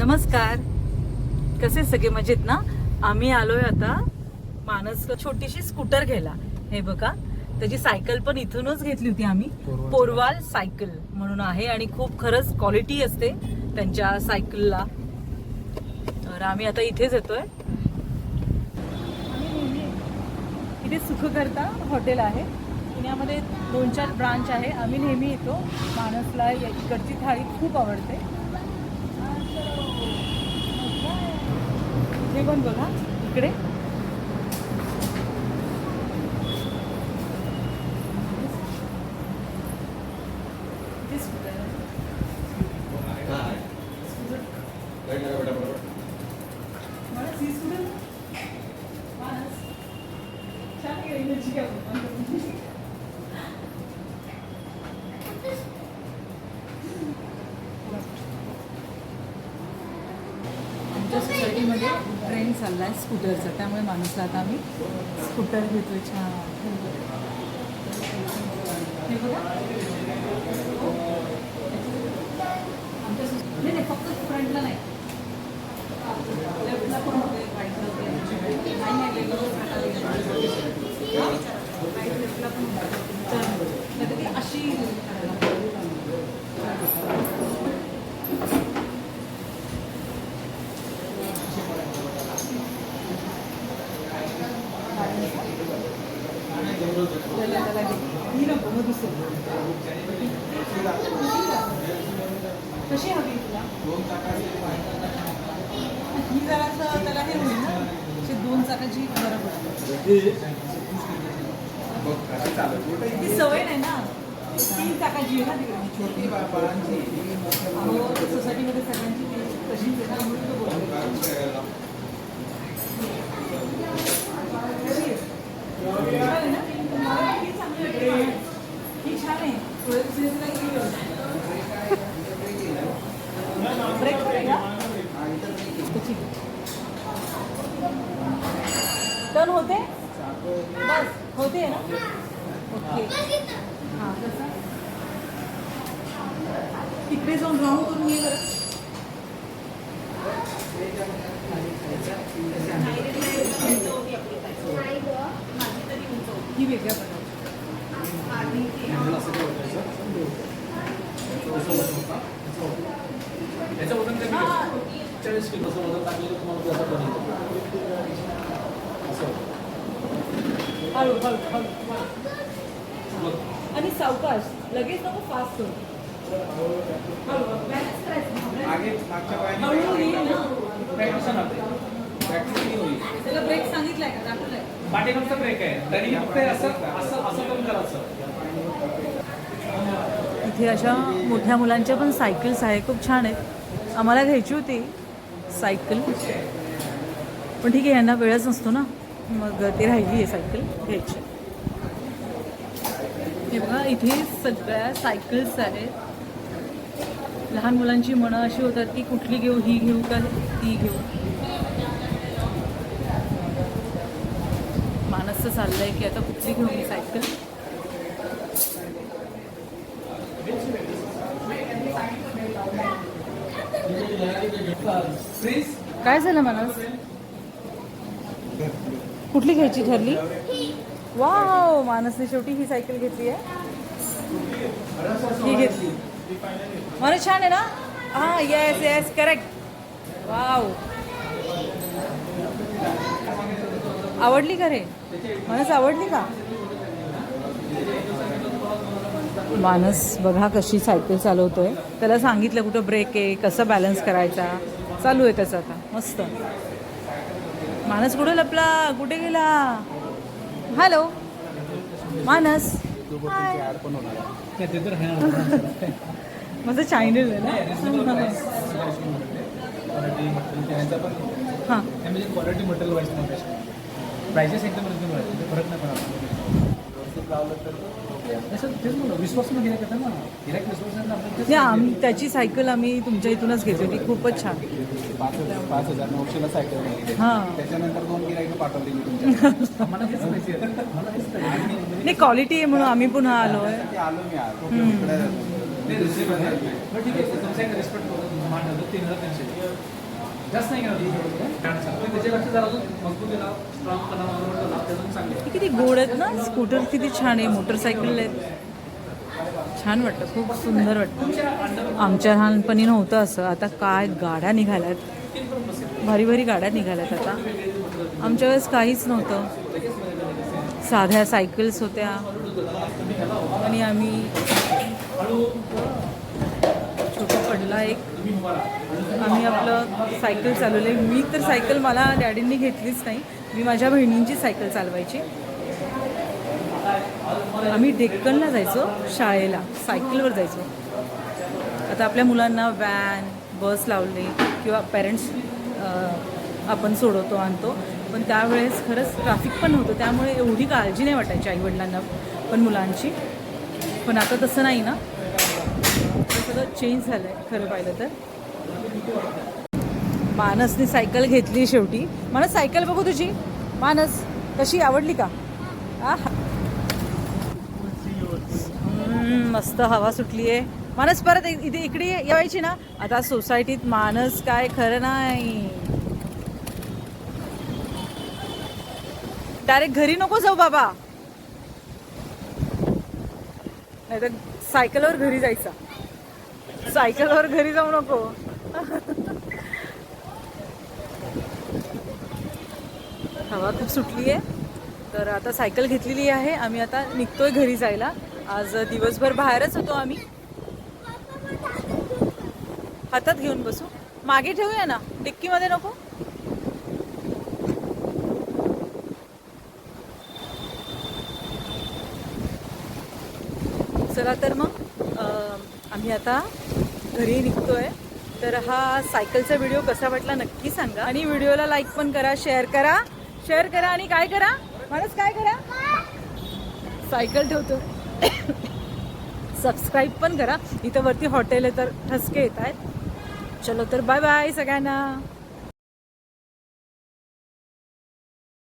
नमस्कार. कसे सगळे मजेत ना? आम्ही आलोय आता मानस छोटीशी स्कूटर घ्यायला. हे बघा त्याची सायकल पण इथूनच घेतली होती आम्ही. पोरवाल. सायकल. म्हणून आहे आणि खूप खरंच क्वालिटी असते त्यांच्या सायकलला. तर आम्ही आता इथेच येतोय. इथे सुखकर्ता हॉटेल आहे. पुण्यामध्ये दोन चार ब्रांच आहे. आम्ही नेहमी येतो. मानसला इकडची थाळी खूप आवडते. हे पण बघा इकडे. इथे सोसायटीमध्ये ट्रेंड चालला आहे स्कूटरचा त्यामुळे माणूसला आता आम्ही स्कूटर घेतो छान. हे बघा. नाही नाही फक्त फ्रंटला नाही. लेफ्टला पण होते नाही वेगळं हाताला घ्यायचं. हा? राईट लेफ्टला पण होतं. तर नाहीतर ती अशी करायला त्याला- त्याला घे. ही नको मग दुसरी. कशी हवी तुला ही जरासं त्याला हे होईल ना अशी दोन चाकाची बरं पडते ती सवय नाही ना तीन चाकाची आहे? ना तिकडे अहो सोसायटीमध्ये सगळ्यांची ती तशीच आहे ना म्हणून तो बोलतो. कशी आहे? बरं आहे ना? मला ही चांगली वाटते. ही छान आहे थोडं दुसरीला गेली होती. ब्रेक पण आहे का त्याची. टर्न होते बस होते ना ओके हां कसं तिकडे जाऊन राऊंड करून ये बरं ही वेगळ्या प्रकारची त्याचं वजन कमी हां, आहे. हां. चाळीस किलोचं वजन टाकलेलं तुम्हाला असं बनवतं. हळू हळू आणि सावकाश लगेच नको फास्ट करू हळू करायचं हळू येईल ना. त्याला ब्रेक सांगितलाय का? दाखवलाय. पाठीमागचा ब्रेक आहे. तरी फक्त असं असं असं करून करायचं इथे अशा मोठ्या मुलांच्या पण सायकल्स आहे खूप छान आहेत. आम्हाला घ्यायची होती. सायकल पण ठीक आहे यांना वेळच नसतो ना. मग ती राहिली आहे सायकल घ्यायची. हे बघा इथे सगळ्या सायकल्स आहेत. लहान मुलांची मनं अशी होतात की कुठली घेऊ ही घेऊ का ती घेऊ. मानसचं चाललंय की आता कुठली घेऊ मी सायकल काय झालं मानस? कुठली घ्यायची ठरली? वाव मानसने शेवटी ही सायकल घेतली आहे. ही घेतली. मानस छान आहे ना? हा येस येस करेक्ट वाव. आवडली का रे? मानस आवडली का? मानस बघा कशी सायकल चालवतोय. त्याला सांगितलं कुठं ब्रेक आहे कसं बॅलन्स करायचा. चालू आहे त्याचं आता. मस्त. मानस कुठे लपला? कुठे गेला? हॅलो. मानस. नाही, ते तर आहे माझं चॅनल आहे ना? हां. क्वालिटी मटेरियल वाईज प्रायसेस एकदम रिजनेबल आहे फरक नाही पडणार त्याची सायकल आम्ही तुमच्या इथूनच घेतली होती. खूपच छान. पाच हजार पाच हजार नऊशेला सायकल घेतली. हां. त्याच्यानंतर दोन गिरायक पाठवली मी तुमच्या मला हेच पाहिजे मला हेच पाहिजे नाही क्वालिटी आहे म्हणून आम्ही पुन्हा आलो आहे. आलो मी ठीक आहे. तुमचा रिस्पेक्ट करून तीन हजार तीनशे. जास्त नाही हे किती गोड आहेत ना? स्कूटर किती छान आहे मोटरसायकल आहेत. छान वाटतं खूप सुंदर वाटतं. आमच्या लहानपणी नव्हतं असं. आता काय गाड्या निघाल्यात. भारी भारी गाड्या निघाल्यात आता. आमच्या वेळेस काहीच नव्हतं. साध्या सायकल्स होत्या. आणि आम्ही छोटा पडला एक. आम्ही आपलं सायकल चालवले मी तर सायकल मला डॅडींनी घेतलीच नाही. मी माझ्या बहिणींची सायकल चालवायची. आम्ही डेक्कनला जायचो शाळेला. सायकलवर जायचो. आता आपल्या मुलांना व्हॅन बस लावली किंवा पेरेंट्स आपण सोडवतो आणतो. पण त्यावेळेस खरंच ट्रॅफिक पण होतं त्यामुळे एवढी काळजी नाही वाटायची आईवडिलांना पण मुलांची. पण आता तसं नाही ना. सगळं चेंज झालं आहे खरं पाहिलं तर. मानसने सायकल घेतली शेवटी. मानस सायकल बघू तुझी. मानस कशी? आवडली का? आ मस्त हवा सुटली आहे मानस परत इथे इकडे यायची ना? आता सोसायटीत मानस काय खरं नाही. डायरेक्ट घरी नको जाऊ बाबा. नाही तर सायकलवर घरी जायचा. सायकलवर घरी जाऊ नको. हवा खूप सुटली आहे तर आता सायकल घेतलेली आहे. आम्ही आता निघतोय घरी जायला. आज दिवसभर बाहेरच होतो आम्ही. हातात घेऊन बसू. मागे ठेवूया ना? डिक्कीमध्ये नको? चला तर मग आम्ही आता घरी निघतोय. तर हा सायकलचा व्हिडिओ कसा वाटला नक्की सांगा. आणि व्हिडिओला लाईक पण करा शेअर करा. शेअर करा आणि काय करा? मलाच काय करा? सायकल ठेवतो सबस्क्राईब पण करा. इथं वरती हॉटेल आहे तर ठसके येत आहेत. चलो तर बाय बाय सगळ्यांना.